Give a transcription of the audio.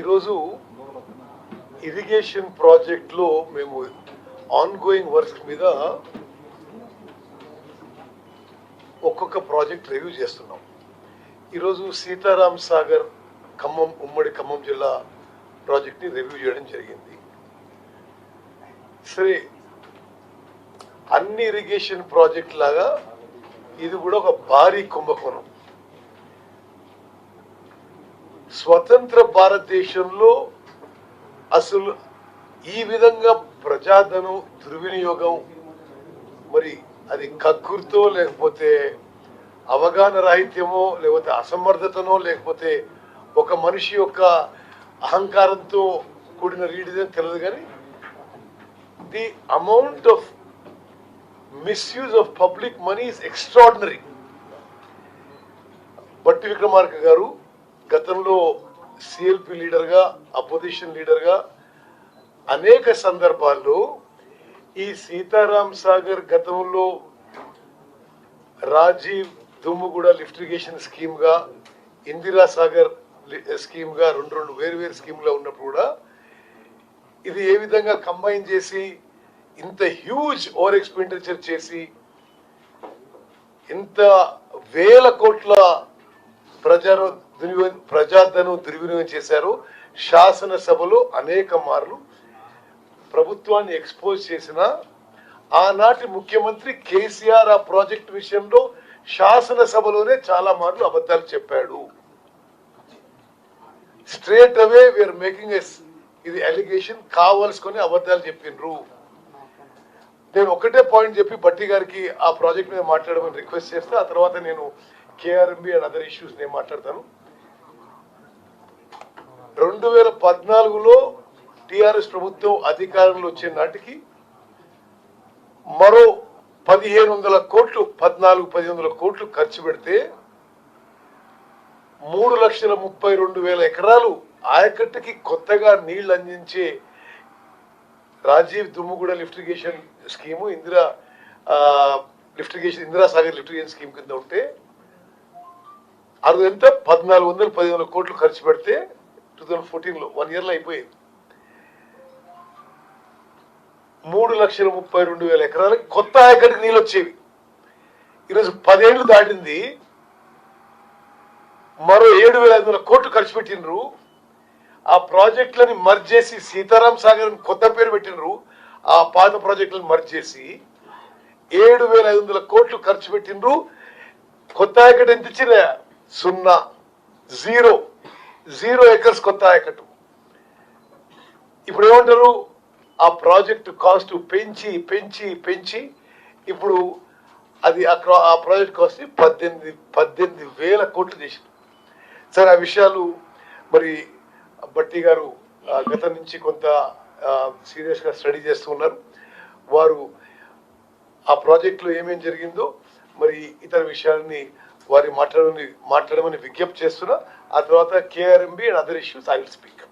ఈరోజు ఇరిగేషన్ ప్రాజెక్ట్లో మేము ఆన్గోయింగ్ వర్క్ వర్క్స్ మీద ఒక్కొక్క ప్రాజెక్ట్ రివ్యూ చేస్తున్నాం. ఈరోజు సీతారాం సాగర్ ఖమ్మం ఉమ్మడి ఖమ్మం జిల్లా ప్రాజెక్ట్ని రివ్యూ చేయడం జరిగింది. సరే అన్ని ఇరిగేషన్ ప్రాజెక్ట్ లాగా ఇది కూడా ఒక భారీ కుంభకోణం. స్వతంత్ర భారతదేశంలో అసలు ఈ విధంగా ప్రజాధనం దుర్వినియోగం మరి అది కక్కుర్తో లేకపోతే అవగాహన రాహిత్యమో లేకపోతే అసమర్థతనో లేకపోతే ఒక మనిషి యొక్క అహంకారంతో కూడిన రీడిదని తెలియదు కానీ the amount of misuse of public money is extraordinary Bhatti Vikramarka గారు గతంలో సిఎల్పి లీడర్గా అపోజిషన్ లీడర్గా అనేక సందర్భాల్లో ఈ సీతారాం సాగర్ గతంలో రాజీవ్ దుమ్ముగూడ లిఫ్ట్ ఇరిగేషన్ స్కీమ్గా ఇందిరా సాగర్ స్కీమ్గా రెండు రెండు వేరు వేరు స్కీమ్లో ఉన్నప్పుడు కూడా ఇది ఏ విధంగా కంబైన్ చేసి ఇంత హ్యూజ్ ఓవర్ ఎక్స్పెండిచర్ చేసి ఇంత వేల కోట్ల ప్రజా దుర్వినియోగం ప్రజాధనం దుర్వినియోగం చేశారు. శాసనసభలో అనేక మార్లు ప్రభుత్వాన్ని ఎక్స్పోజ్ చేసిన ఆనాటి ముఖ్యమంత్రి కేసీఆర్ ఆ ప్రాజెక్ట్ విషయంలో శాసనసభలోనే చాలా మార్లు అబద్ధాలు చెప్పాడు. Straight away we are making yes ఇది అలిగేషన్ కావాల్సుకొని అబద్ధాలు చెప్పిండ్రు నేను ఒకటే పాయింట్ చెప్పి బట్టి గారికి ఆ ప్రాజెక్ట్ మీద మాట్లాడమని రిక్వెస్ట్ చేస్తే ఆ తర్వాత నేను కేఆర్ఎంబి అండ్ అదర్ ఇష్యూస్ నేను మాట్లాడతాను. రెండు వేల పద్నాలుగులో టిఆర్ఎస్ ప్రభుత్వం అధికారంలో వచ్చే నాటికి మరో పదిహేను వందల కోట్లు పద్నాలుగు పదిహేను వందల కోట్లు ఖర్చు పెడితే మూడు లక్షల ముప్పై రెండు వేల ఎకరాలు ఆయకట్టుకి కొత్తగా నీళ్ళు అందించే Rajiv Dummugudem lift irrigation scheme Indira lift irrigation Indirasagar lift irrigation Indira Sagar scheme కింద ఉంటే అది ఎంత? పద్నాలుగు వందలు పది వందల కోట్లు ఖర్చు పెడితే టూ థౌజండ్ ఫోర్టీన్లో వన్ ఇయర్లో అయిపోయింది. మూడు లక్షల ముప్పై రెండు వేల ఎకరాలకి కొత్త ఆయకట్టుకి నీళ్ళు వచ్చేవి. ఈరోజు పదేళ్ళు దాటింది. మరో ఏడు వేల ఐదు వందల కోట్లు ఖర్చు పెట్టినరు ఆ ప్రాజెక్టులని మర్జ్ చేసి సీతారాం సాగర్ అని కొత్త పేరు పెట్టినరు ఆ పాత ప్రాజెక్టులను మర్జ్ చేసి ఏడు వేల ఐదు వందల కోట్లు ఖర్చు పెట్టినరు కొత్త ఆయకట్టు ఎంత ఇచ్చిన? సున్నా. జీరో. జీరో ఎకర్స్ కొత్త ఆయకట్టు. ఇప్పుడు ఏమంటారు? ఆ ప్రాజెక్టు కాస్ట్ పెంచి పెంచి పెంచి ఇప్పుడు అది ఆ ఆ ప్రాజెక్ట్ కాస్ట్ పద్దెనిమిది పద్దెనిమిది వేల కోట్లు చేసింది. సరే ఆ విషయాలు మరి భట్టి గారు గత నుంచి కొంత సీరియస్గా స్టడీ చేస్తూ ఉన్నారు. వారు ఆ ప్రాజెక్టులో ఏమేం జరిగిందో మరి ఇతర విషయాలని వారి మాట్లాడమని మాట్లాడమని విజ్ఞప్తి చేస్తున్నా. ఆ తర్వాత KRMB and other issues I will speak